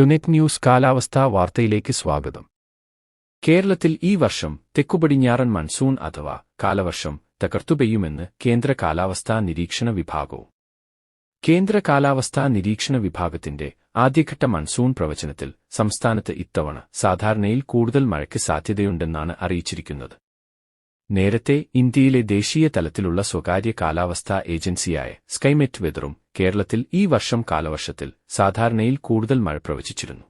ടുനെറ്റ് news കാലാവസ്ഥാ വാർത്തയിലേക്ക് സ്വാഗതം. കേരളത്തിൽ ഈ വർഷം തെക്കുപടിഞ്ഞാറൻ മൺസൂൺ അഥവാ കാലവർഷം തകർത്തുപെയ്യുമെന്ന് കേന്ദ്ര കാലാവസ്ഥാ നിരീക്ഷണ വിഭാഗവും കേന്ദ്ര കാലാവസ്ഥാ നിരീക്ഷണ വിഭാഗത്തിന്റെ ആദ്യഘട്ട മൺസൂൺ പ്രവചനത്തിൽ സംസ്ഥാനത്ത് ഇത്തവണ സാധാരണയിൽ കൂടുതൽ മഴയ്ക്ക് സാധ്യതയുണ്ടെന്നാണ് അറിയിച്ചിരിക്കുന്നത്. നേരത്തെ ഇന്ത്യയിലെ ദേശീയ തലത്തിലുള്ള സ്വകാര്യ കാലാവസ്ഥാ ഏജൻസിയായ സ്കൈമെറ്റ് വെതറും കേരളത്തിൽ ഈ വർഷം കാലവർഷത്തിൽ സാധാരണയിൽ കൂടുതൽ മഴ പ്രവചിച്ചിരുന്നു.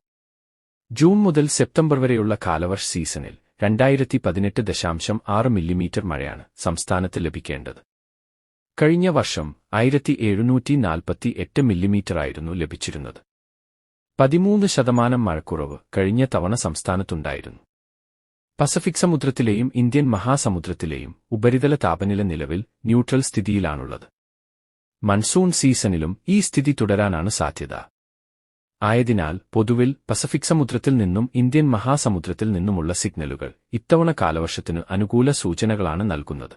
ജൂൺ മുതൽ സെപ്റ്റംബർ വരെയുള്ള കാലവർഷ സീസണിൽ രണ്ടായിരത്തി പതിനെട്ട് ദശാംശം ആറ് മില്ലിമീറ്റർ മഴയാണ് സംസ്ഥാനത്ത് ലഭിക്കേണ്ടത്. കഴിഞ്ഞ വർഷം ആയിരത്തി എഴുന്നൂറ്റി നാൽപ്പത്തി എട്ട് മില്ലിമീറ്ററായിരുന്നു ലഭിച്ചിരുന്നത്. പതിമൂന്ന് ശതമാനം മഴക്കുറവ് കഴിഞ്ഞ തവണ സംസ്ഥാനത്തുണ്ടായിരുന്നു. പസഫിക് സമുദ്രത്തിലെയും ഇന്ത്യൻ മഹാസമുദ്രത്തിലെയും ഉപരിതല താപനില നിലവിൽ ന്യൂട്രൽ സ്ഥിതിയിലാണുള്ളത്. മൺസൂൺ സീസണിലും ഈ സ്ഥിതി തുടരാനാണ് സാധ്യത. ആയതിനാൽ പൊതുവിൽ പസഫിക് സമുദ്രത്തിൽ നിന്നും ഇന്ത്യൻ മഹാസമുദ്രത്തിൽ നിന്നുമുള്ള സിഗ്നലുകൾ ഇത്തവണ കാലവർഷത്തിന് അനുകൂല സൂചനകളാണ് നൽകുന്നത്.